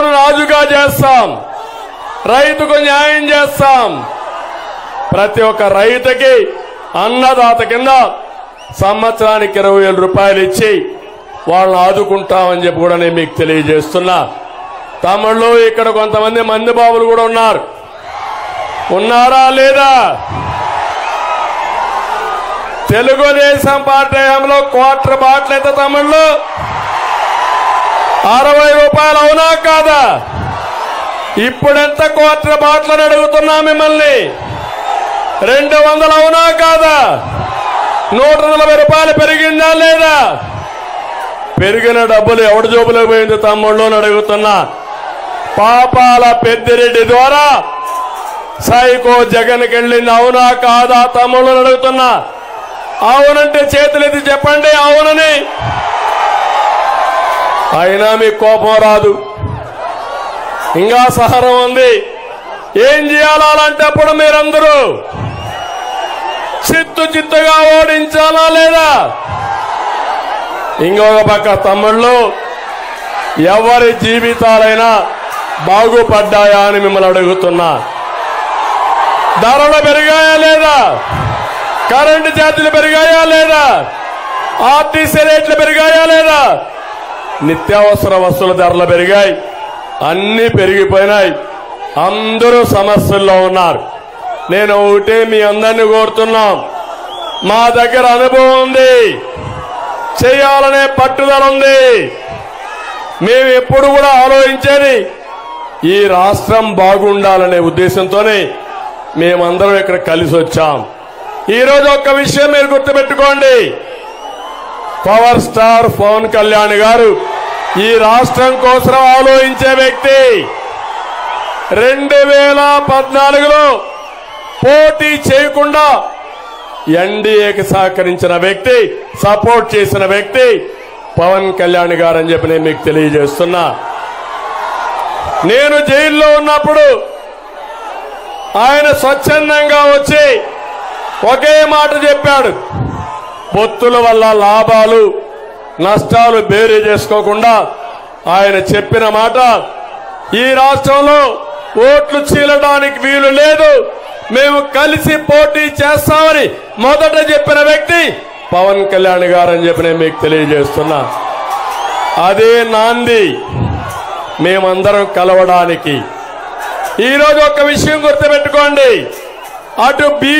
రైతును రాజుగా చేస్తాం. రైతుకు న్యాయం చేస్తాం. ప్రతి ఒక్క రైతుకి అన్నదాత కింద సంవత్సరానికి ఇరవై వేల రూపాయలు ఇచ్చి వాళ్ళని ఆదుకుంటామని చెప్పి కూడా నేను మీకు తెలియజేస్తున్నా. తమిళ్ళు ఇక్కడ కొంతమంది మంది బాబులు కూడా ఉన్నారు. ఉన్నారా లేదా? తెలుగుదేశం పార్టీ హయాంలో క్వార్టర్ బాటిల్ అయితే తమిళ్ళు అరవై రూపాయలు అవునా కాదా? ఇప్పుడెంత క్వార్టర్ బాటిల్ అడుగుతున్నా మిమ్మల్ని? రెండు వందలు అవునా కాదా? నూట నలభై రూపాయలు పెరిగిందా లేదా? పెరిగిన డబ్బులు ఎవడి జోబులో పోయింది తమ్ముళ్ళు అడుగుతున్నా. పాపాల పెద్దిరెడ్డి ద్వారా సైకో జగన్కి వెళ్ళింది. అవునా కాదా తమ్ముళ్ళు అడుగుతున్నా. అవునంటే చేతులెత్తి చెప్పండి అవునని. అయినా మీకు కోపం రాదు. ఇంకా సహనం ఉంది. ఏం చేయాలా మీరందరూ చిత్తు చిత్తుగా ఓడించాలా లేదా? ఇంకొక పక్క తమ్ముళ్ళు ఎవరి జీవితాలైనా బాగుపడ్డాయా అని మిమ్మల్ని అడుగుతున్నా. ధరలు పెరిగాయా లేదా? కరెంటు ఛార్జీలు పెరిగాయా లేదా? ఆర్టీసీ రేట్లు పెరిగాయా లేదా? నిత్యావసర వస్తువుల ధరలు పెరిగాయి. అన్ని పెరిగిపోయినాయి. అందరూ సమస్యల్లో ఉన్నారు. నేను ఒకటే మీ అందరినీ కోరుతున్నాం. మా దగ్గర అనుభవం ఉంది. చేయాలనే పట్టుదల ఉంది. మేము ఎప్పుడు కూడా ఆలోచించేది ఈ రాష్ట్రం బాగుండాలనే ఉద్దేశంతోనే మేమందరం ఇక్కడ కలిసి వచ్చాం. ఈరోజు ఒక్క విషయం మీరు గుర్తుపెట్టుకోండి. పవర్ స్టార్ పవన్ కళ్యాణ్ గారు ఈ రాష్ట్రం కోసం ఆలోచించే వ్యక్తి రెండు వేల పద్నాలుగులో పోటీ చేయకుండా ఎన్డీఏకి సహకరించిన వ్యక్తి సపోర్ట్ చేసిన వ్యక్తి పవన్ కళ్యాణ్ గారు అని చెప్పి నేను మీకు తెలియజేస్తున్నా. నేను జైల్లో ఉన్నప్పుడు ఆయన స్వచ్ఛందంగా వచ్చి ఒకే మాట చెప్పాడు. పొత్తుల వల్ల లాభాలు నష్టాలు బేరీ చేసుకోకుండా ఆయన చెప్పిన మాట ఈ రాష్ట్రంలో ఓట్లు చీలడానికి వీలు లేదు. మేము కలిసి పోటీ చేస్తామని మొదట చెప్పిన వ్యక్తి పవన్ కళ్యాణ్ గారు అని చెప్పి నేను మీకు తెలియజేస్తున్నా. అదే నాంది మేమందరం కలవడానికి. ఈరోజు ఒక విషయం గుర్తుపెట్టుకోండి. అటు బీ